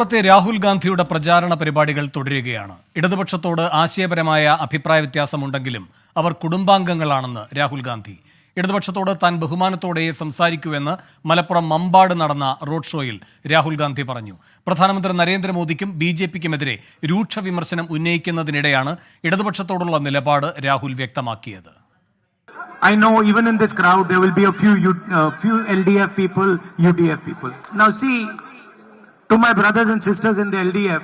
ഇപ്പോഴത്തെ രാഹുൽ ഗാന്ധിയുടെ പ്രചാരണ പരിപാടികൾ തുടരുകയാണ്. ഇടതുപക്ഷത്തോട് ആശയപരമായ അഭിപ്രായ വ്യത്യാസമുണ്ടെങ്കിലും അവർ കുടുംബാംഗങ്ങളാണെന്ന് രാഹുൽ ഗാന്ധി. ഇടതുപക്ഷത്തോട് താൻ ബഹുമാനത്തോടെ സംസാരിക്കൂവെന്ന് മലപ്പുറം മമ്പാട് നടന്ന റോഡ് ഷോയിൽ രാഹുൽ ഗാന്ധി പറഞ്ഞു. പ്രധാനമന്ത്രി നരേന്ദ്രമോദിക്കും ബി ജെ പിക്കുമെതിരെ രൂക്ഷ വിമർശനം ഉന്നയിക്കുന്നതിനിടെയാണ് ഇടതുപക്ഷത്തോടുള്ള നിലപാട് രാഹുൽ വ്യക്തമാക്കിയത്. I know even in this crowd there will be a few U, uh, few LDF people, UDF people. Now see, to my brothers and sisters in the LDF,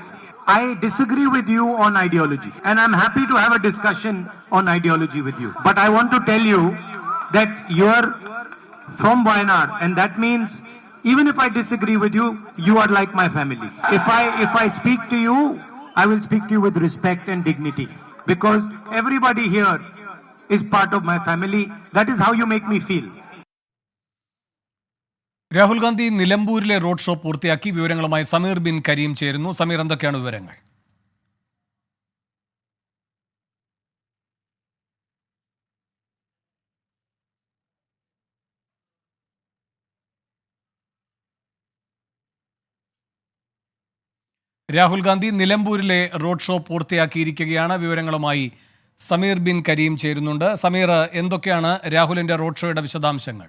I disagree with you on ideology, and I'm happy to have a discussion on ideology with you. But I want to tell you that you're from Wayanad, and that means even if I disagree with you, you are like my family. If I if I speak to you, I will speak to you with respect and dignity, because everybody here is part of my family. That is how you make me feel. Rahul Gandhi നിലമ്പൂരിലെ road show പൂർത്തിയാക്കി. വിവരങ്ങളുമായി Sameer bin Kareem ചേരുന്നു. സമീർ എന്തൊക്കെയാണ് വിവരങ്ങൾ? രാഹുൽ ഗാന്ധി നിലമ്പൂരിലെ road show പൂർത്തിയാക്കിയിരിക്കുകയാണ്. വിവരങ്ങളുമായി Sameer bin Kareem ചേരുന്നുണ്ട്. സമീർ എന്തൊക്കെയാണ് രാഹുലിന്റെ റോഡ് ഷോയുടെ വിശദാംശങ്ങൾ?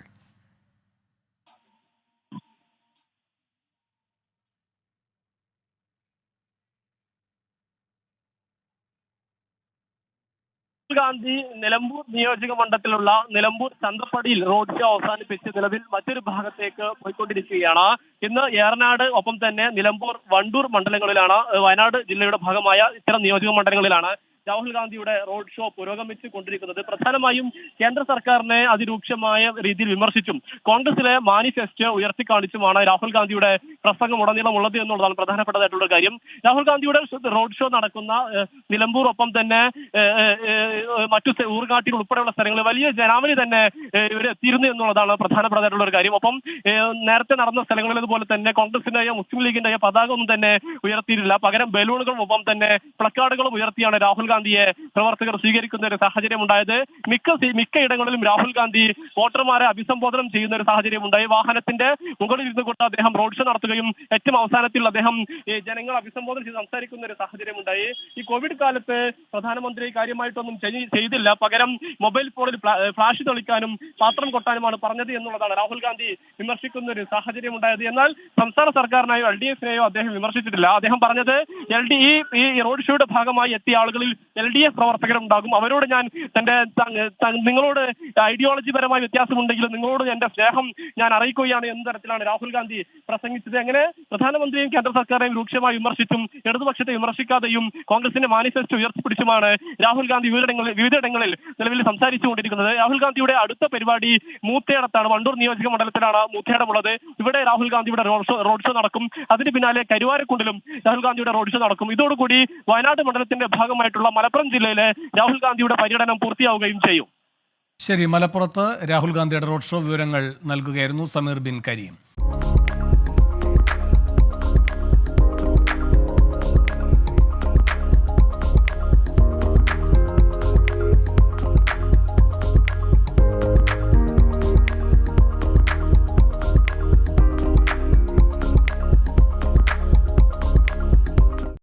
ഗാന്ധി നിലമ്പൂർ നിയോജക മണ്ഡലത്തിലുള്ള നിലമ്പൂർ ചന്തപ്പടിയിൽ റോഡ് ഷോ അവസാനിപ്പിച്ച് നിലവിൽ മറ്റൊരു ഭാഗത്തേക്ക് പോയിക്കൊണ്ടിരിക്കുകയാണ്. ഇന്ന് ഏറനാട് ഒപ്പം തന്നെ നിലമ്പൂർ വണ്ടൂർ മണ്ഡലങ്ങളിലാണ് വയനാട് ജില്ലയുടെ ഭാഗമായ ഇത്തരം നിയോജക മണ്ഡലങ്ങളിലാണ് രാഹുൽ ഗാന്ധിയുടെ റോഡ് ഷോ പുരോഗമിച്ചു കൊണ്ടിരിക്കുന്നത് പ്രധാനമായും കേന്ദ്ര സർക്കാരിനെ അതിരൂക്ഷമായ രീതിയിൽ വിമർശിച്ചും കോൺഗ്രസിലെ മാനിഫെസ്റ്റോ ഉയർത്തിക്കാണിച്ചുമാണ് രാഹുൽ ഗാന്ധിയുടെ പ്രസംഗം ഉടനീളം ഉള്ളത് എന്നുള്ളതാണ് പ്രധാനപ്പെട്ടതായിട്ടുള്ള കാര്യം. രാഹുൽ ഗാന്ധിയുടെ റോഡ് ഷോ നടക്കുന്ന നിലമ്പൂർ ഒപ്പം തന്നെ മറ്റു ഊർകാട്ടിൽ ഉൾപ്പെടെയുള്ള സ്ഥലങ്ങളിൽ വലിയ ജനാവലി തന്നെ ഇവരെത്തിയിരുന്നു എന്നുള്ളതാണ് പ്രധാനപ്പെട്ടതായിട്ടുള്ള ഒരു കാര്യം. ഒപ്പം നേരത്തെ നടന്ന സ്ഥലങ്ങളിലേതുപോലെ തന്നെ കോൺഗ്രസിന്റെയോ മുസ്ലിം ലീഗിന്റെയോ പതാക ഒന്നും തന്നെ ഉയർത്തിയിട്ടില്ല. പകരം ബലൂണുകളും ഒപ്പം തന്നെ പ്ലക്കാർഡുകളും ഉയർത്തിയാണ് രാഹുൽ ഗാന്ധിയെ പ്രവർത്തകർ സ്വീകരിക്കുന്ന ഒരു സാഹചര്യം ഉണ്ടായത് മിക്ക മിക്ക ഇടങ്ങളിലും രാഹുൽ ഗാന്ധി വോട്ടർമാരെ അഭിസംബോധനം ചെയ്യുന്ന ഒരു സാഹചര്യം ഉണ്ടായി വാഹനത്തിന്റെ മുകളിൽ ഇരുന്നു കൊണ്ട് അദ്ദേഹം റോഡ് ഷോ നടത്തുകയും ഏറ്റവും അവസാനത്തിൽ അദ്ദേഹം ജനങ്ങളെ അഭിസംബോധന ചെയ്ത് സംസാരിക്കുന്ന ഒരു സാഹചര്യം ഉണ്ടായി ഈ കോവിഡ് കാലത്ത് പ്രധാനമന്ത്രി കാര്യമായിട്ടൊന്നും ചെയ്തില്ല. പകരം മൊബൈൽ ഫോണിൽ ഫ്ലാഷ് തെളിക്കാനും പാത്രം കൊട്ടാനുമാണ് പറഞ്ഞത് എന്നുള്ളതാണ് രാഹുൽ ഗാന്ധി വിമർശിക്കുന്ന ഒരു സാഹചര്യം ഉണ്ടായത് എന്നാൽ സംസ്ഥാന സർക്കാരിനായോ എൽ ഡി എഫിനെയോ അദ്ദേഹം വിമർശിച്ചിട്ടില്ല. അദ്ദേഹം പറഞ്ഞത് എൽ ഡി ഈ റോഡ് ഷോയുടെ ഭാഗമായി എത്തിയ ആളുകളിൽ എൽ ഡി എഫ് പ്രവർത്തകരുണ്ടാകും. അവരോട് ഞാൻ തന്റെ നിങ്ങളോട് ഐഡിയോളജി പരമായ വ്യത്യാസമുണ്ടെങ്കിലും നിങ്ങളോട് എന്റെ സ്നേഹം ഞാൻ അറിയിക്കുകയാണ് എന്ന തരത്തിലാണ് രാഹുൽ ഗാന്ധി പ്രസംഗിച്ചത്. അങ്ങനെ പ്രധാനമന്ത്രിയും കേന്ദ്ര സർക്കാരെയും രൂക്ഷമായി വിമർശിച്ചും ഇടതുപക്ഷത്തെ വിമർശിക്കാതെയും കോൺഗ്രസിന്റെ മാനിഫെസ്റ്റോ ഉയർത്തിപ്പിടിച്ചുമാണ് രാഹുൽ ഗാന്ധി വിവിധയിടങ്ങളിൽ വിവിധയിടങ്ങളിൽ നിലവിൽ സംസാരിച്ചുകൊണ്ടിരിക്കുന്നത്. രാഹുൽ ഗാന്ധിയുടെ അടുത്ത പരിപാടി മൂത്തേടത്താണ്. വണ്ടൂർ നിയോജക മണ്ഡലത്തിലാണ് മൂത്തേടമുള്ളത്. ഇവിടെ രാഹുൽ ഗാന്ധിയുടെ റോഡ് ഷോ റോഡ് ഷോ നടക്കും. അതിന് പിന്നാലെ കരുവാരക്കുണ്ടിലും രാഹുൽ ഗാന്ധിയുടെ റോഡ് ഷോ നടക്കും. ഇതോടുകൂടി വയനാട് മണ്ഡലത്തിന്റെ ഭാഗമായിട്ടുള്ള മലപ്പുറം ജില്ലയിലെ രാഹുൽ ഗാന്ധിയുടെ പര്യടനം പൂർത്തിയാവുകയും ചെയ്യും. ശരി മലപ്പുറത്ത് രാഹുൽ ഗാന്ധിയുടെ റോഡ് ഷോ വിവരങ്ങൾ നൽകുകയായിരുന്നു സമീർ ബിൻ കരീം.